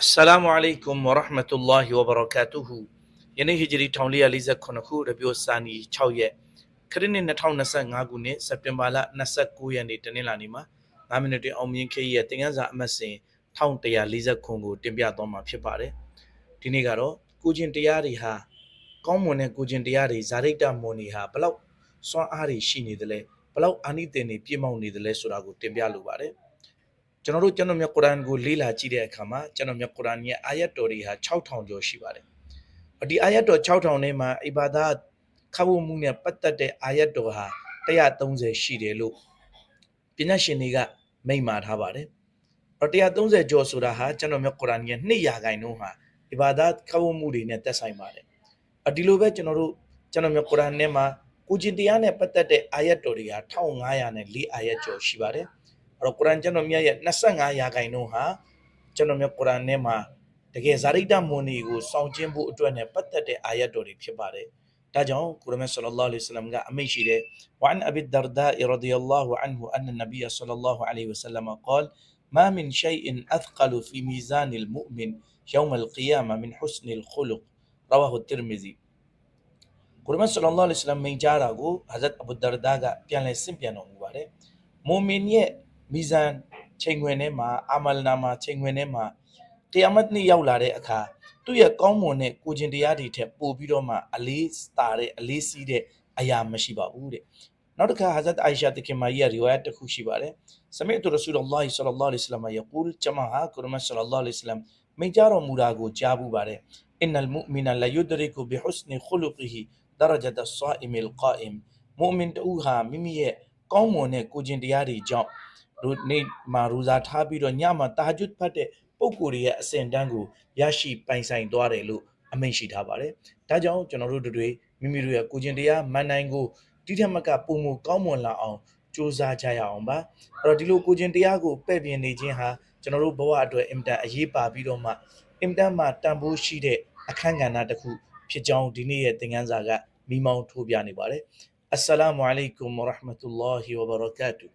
Assalamu alaikum wa rahmatullahi wa barakatuhu ယနေ့ဟီဂျရီ1448ခုရဘီယိုစာနီ6ရက်ခရစ်နှစ်2025ခုနှစ်စက်တင်ဘာလ29ရက်နေ့တနင်္လာနေ့မှာ9မိနစ်တွင်အောင်မြင်ခေရဲ့သင်ခန်းစာအမှတ်စဉ်1140ခုကိုတင်ပြသွားမှာဖြစ်ပါတယ်ဒီနေ့ကတော့ကိုချင်းတရားတွေဟာကောင်းမွန်တဲ့ကိုချင်းတရားတွေဇာတိတမွန်တွေဟာဘလောက်စွမ်းအားတွေရှိနေသလဲဘလောက်အာနိသင်တွေပြည့်မောက်နေသလဲဆိုတာကိုတင်ပြလိုပါတယ် ကျွန်တော်တို့ကျွန်တော်မြတ်ကုရ်အာန်ကိုလေ့လာကြည့်တဲ့အခါမှာကျွန်တော်မြတ်ကုရ်အာန်ရဲ့အာယတ်တော်တွေဟာ6000ကျော်ရှိပါတယ်။ဒီအာယတ်တော်6000ထဲမှာအီဘာဒါခဝမှုနဲ့ပတ်သက်တဲ့အာယတ်တော်ဟာ130ရှိတယ်လို့ပညာရှင်တွေကမိန့်မာထားပါတယ်။တော့130ကျော်ဆိုတာဟာကျွန်တော်မြတ်ကုရ်အာန်ရဲ့200ခိုင်နှုန်းဟာအီဘာဒါခဝမှုတွေနဲ့သက်ဆိုင်ပါတယ်။အဒီလိုပဲကျွန်တော်တို့ကျွန်တော်မြတ်ကုရ်အာန်ထဲမှာကိုကျင်တရားနဲ့ပတ်သက်တဲ့အာယတ်တော်တွေဟာ1500နဲ့4အာယတ်ကျော်ရှိပါတယ်။ အဲ့တော့ကုရ်အာန်ကျွန်တော်မြတ်ရဲ့25ရာခိုင်နှုန်းဟာကျွန်တော်မြတ်ကုရ်အာန်ထဲမှာတကယ်ဇာတိတမွန်တွေကိုစောင့်ကျင်းဖို့အတွက်နဲ့ပတ်သက်တဲ့အာယတ်တော်တွေဖြစ်ပါတယ်။ဒါကြောင့်ကုရ်အာန်ဆလ္လာလဟ်အလိုင်းဝါဆလမ်ကအမိန့်ရှိတယ်။ဝအန်အဘီဒါရဒါရဒီยัลလာဟူအန်ဟူအန်နဘီယဆလ္လာလဟ်အလိုင်းဝါဆလမ် قال ما من شيء أثقل في ميزان المؤمن يوم القيامة من حسن الخلق رواه الترمذي ကုရ်အာန်ဆလ္လာလဟ်အလိုင်းဝါဆလမ်မိန့်ကြားတာကိုဟာဇတ်အဘူဒါရဒါကပြန်လည်ဆင့်ပြန်တော်မူပါတယ်။မူမင်ရဲ့ မီဇန်ချိန်ခွင်ထဲမှာအာမလနာမှာချိန်ခွင်ထဲမှာတရားမတ်နေ့ရောက်လာတဲ့အခါသူ့ရဲ့ကောင်းမွန်တဲ့ကိုကျင်တရားတွေထက်ပိုပြီးတော့မှအလေးစတာတဲ့အလေးစီးတဲ့အရာမရှိပါဘူးတဲ့နောက်တစ်ခါဟာဇတ်အိုင်ရှာတခင်မကြီးရဲ့ရီဝါယတ်တစ်ခုရှိပါတယ်စမိတ်တူရဆူလလာဟ်ဆလ္လာလဟ်အလိုင်းဝါဆလမ်ယကူလ်ဂျမာဟာကုရမတ်ဆလ္လာလဟ်အလိုင်းဝါဆလမ်မိန့်ကြားတော်မူတာကိုကြားဘူးပါတယ်အင်နလ်မုမီနလယုဒရီကူဘီဟုစနီခူလုကီဟီဒရဂျတ်ဆာအီမီလ်ကာအမ်မုမင်တူဟာမိမိရဲ့ကောင်းမွန်တဲ့ကိုကျင်တရားတွေကြောင့် တို့နေ့မှာရူဇာထားပြီးတော့ညမှာတာဂျွတ်ဖတ်တဲ့ပုံကိုယ်တွေရဲ့အစဉ်တန်းကိုရရှိပိုင်ဆိုင်သွားတယ်လို့အမိန့်ရှိထားပါတယ်။ဒါကြောင့်ကျွန်တော်တို့တို့တွေမိမိတို့ရဲ့ကိုကျင်တရားမန်နိုင်ကိုတိထက်မကပုံမကောင်းမွန်လာအောင်စူးစမ်းကြရအောင်ပါ။အဲ့တော့ဒီလိုကိုကျင်တရားကိုပဲ့ပြင်နေခြင်းဟာကျွန်တော်တို့ဘဝအတွက်အင်တန်အရေးပါပြီးတော့မှအင်တန်မှတန်ဖိုးရှိတဲ့အခန်းကဏ္ဍတစ်ခုဖြစ်ကြောင်းဒီနေ့ရဲ့သင်ခန်းစာကမိမောင်းထိုးပြနေပါတယ်။အစ္စလာမုအလိုင်ကွမ်ဝရဟမတု ல்லா ဟီဝဘရကာတူ